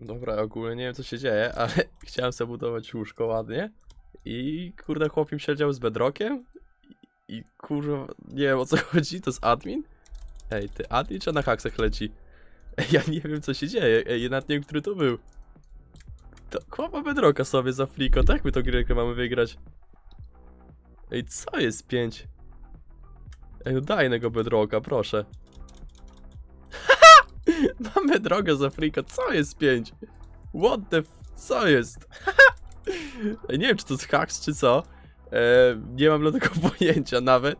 Dobra, ogólnie nie wiem co się dzieje, ale chciałem sobie budować łóżko ładnie i kurde chłop mi siedział z bedrokiem i, kurwa, nie wiem o co chodzi, to jest admin? Ej, ty admin czy na haksach leci? Ej, ja nie wiem co się dzieje, ej, ja nawet nie wiem, który to był. To chłopa bedroka sobie za fliko, tak my to gierkę mamy wygrać? Ej, co jest 5? Ej, no daj bedroka, proszę. Mamy drogę za friko, co jest 5? What the f... co jest? Nie wiem czy to jest hacks czy co. E, nie mam dla tego pojęcia nawet.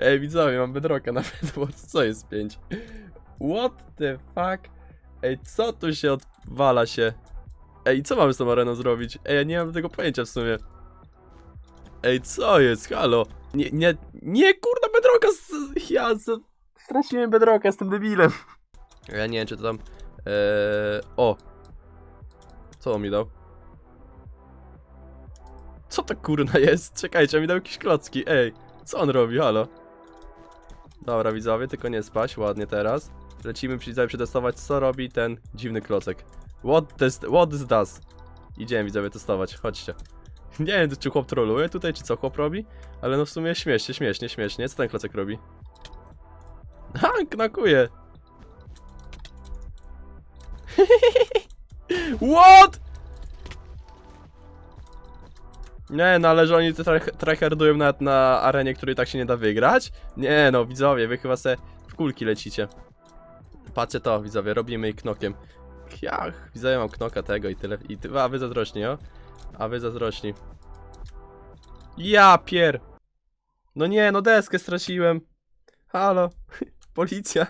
Ej, widzowie, mam bedroka nawet, bo co jest 5? What the fuck? Ej, co tu się odwala się? Ej, co mamy z tą areną zrobić? Ej, ja nie mam tego pojęcia w sumie. Ej, co jest? Halo? Nie, nie, nie, kurna, bedroka! z- Ja z... straciłem bedroka, jestem debilem. Ja nie wiem, czy to tam... Eee, o! Co on mi dał? Co to kurna jest? Czekajcie, on mi dał jakieś klocki, ej! Co on robi, halo? Dobra, widzowie, tylko nie spać, ładnie teraz. Lecimy widzowie przetestować, co robi ten dziwny klocek. What, this, what this does? Idziemy widzowie testować, chodźcie. Nie wiem, czy chłop troluje tutaj, czy co chłop robi, ale no w sumie śmiesznie, śmiesznie, śmiesznie. Co ten klocek robi? Ha, knakuje! What? Nie, no ale że oni try- tryhardują nawet na arenie, której tak się nie da wygrać? Nie no, widzowie, wy chyba se w kulki lecicie. Patrzcie to, widzowie, robimy ich knokiem. Jach, widzowie, mam knoka tego i tyle. I ty, a wy zazdrośni, o? A wy zazdrośni. Ja pier... No nie, no deskę straciłem. Halo, policja.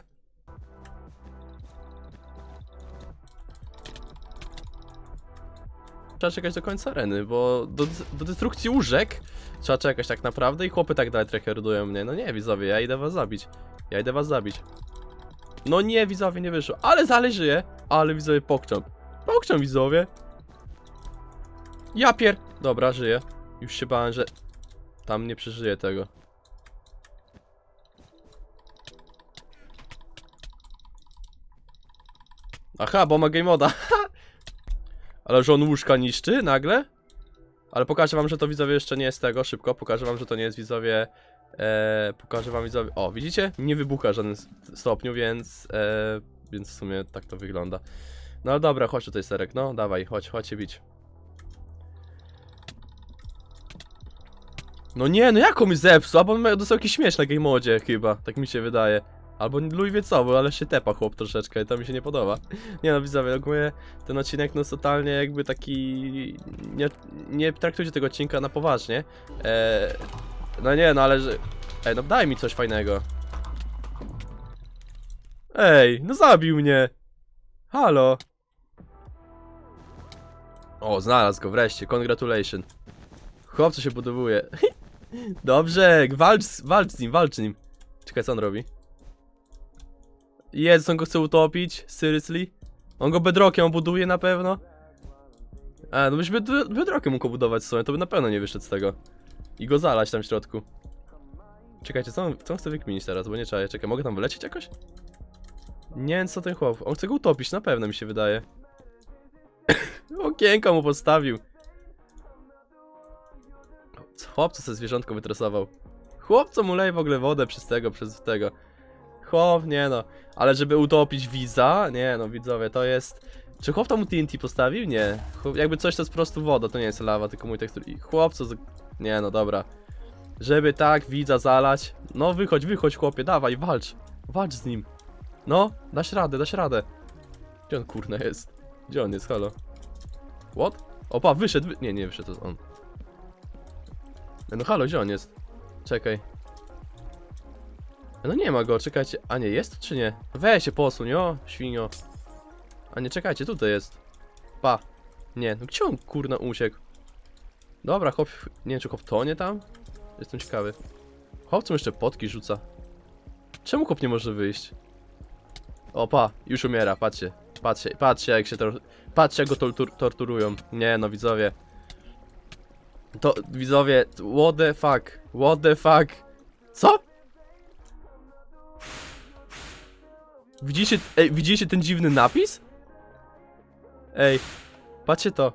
Trzeba czekać do końca areny, bo do, do destrukcji łóżek trzeba czekać tak naprawdę i chłopy tak dalej tryhardują mnie. No nie, widzowie, ja idę was zabić. Ja idę was zabić. No nie, widzowie, nie wyszło. Ale dalej żyje. Ale widzowie, pokczam. Pokczam, widzowie. Ja pier... Dobra, żyję. Już się bałem, że tam nie przeżyję tego. Aha, bo ma game moda. Ale że on łóżka niszczy nagle? Ale pokażę wam, że to widzowie jeszcze nie jest tego, szybko. Pokażę wam, że to nie jest widzowie. E, pokażę wam widzowie. O, widzicie? Nie wybucha w żadnym stopniu, więc. E, więc w sumie tak to wygląda. No dobra, chodź tutaj serek, no dawaj, chodź, chodź się bić. No nie, no jak on mi zepsuł? Albo on dostał jakiś śmieć na game modzie chyba, tak mi się wydaje. Albo Luj wie co, ale się tepa chłop troszeczkę i to mi się nie podoba. Nie no widzowie, ogólnie ten odcinek no totalnie jakby taki... Nie, nie traktujcie tego odcinka na poważnie. Eee, no nie, no ale że... Ej, no daj mi coś fajnego. Ej, no zabił mnie. Halo. O, znalazł go wreszcie, congratulation. Chłopco się budowuje. Dobrze, walcz, walcz z nim, walcz z nim. Czekaj, co on robi? Jest, on go chce utopić? Seriously? On go bedrokiem buduje na pewno? A, no byśmy bed- bedrokiem mógł budować w sumie, to by na pewno nie wyszedł z tego. I go zalać tam w środku. Czekajcie, co on, co on chce wykminić teraz, bo nie czaję. Czekaj, mogę tam wylecieć jakoś? Nie wiem, co ten chłop. On chce go utopić, na pewno mi się wydaje. Okienko mu postawił. Chłopco sobie zwierzątko wytresował. Chłopco mu leje w ogóle wodę przez tego, przez tego. Chłop, nie no. Ale żeby utopić widza, nie no, widzowie, to jest... Czy chłop tam mu TNT postawił? Nie. Chłop, jakby coś to jest po prostu woda, to nie jest lawa, tylko mój tekstur. I chłopco, z... nie no, dobra. Żeby tak widza zalać. No wychodź, wychodź chłopie, dawaj, walcz. Walcz z nim. No, dasz radę, dasz radę. Gdzie on kurna jest? Gdzie on jest, halo? What? Opa, wyszedł, wy... nie, nie wyszedł, to on. No halo, gdzie on jest? Czekaj. No nie ma go, czekajcie. A nie, jest czy nie? Weź się posuń, o, świnio. A nie, czekajcie, tutaj jest. Pa. Nie, no gdzie on kurna uciekł? Dobra, chłop, nie wiem czy chłop tonie tam? Jestem ciekawy. Co jeszcze potki rzuca? Czemu chłop nie może wyjść? O, pa, już umiera, patrzcie. Patrzcie, patrzcie jak się tor... Patrzcie jak go tortur torturują. Nie no, widzowie. To, widzowie, what the fuck? What the fuck? Co? Widzicie, ej, widzicie ten dziwny napis? Ej, patrzcie to.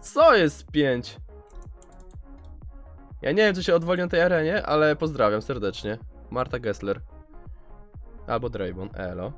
Co jest 5? Ja nie wiem, co się odwoli na tej arenie, ale pozdrawiam serdecznie. Marta Gessler. Albo Draymond, elo.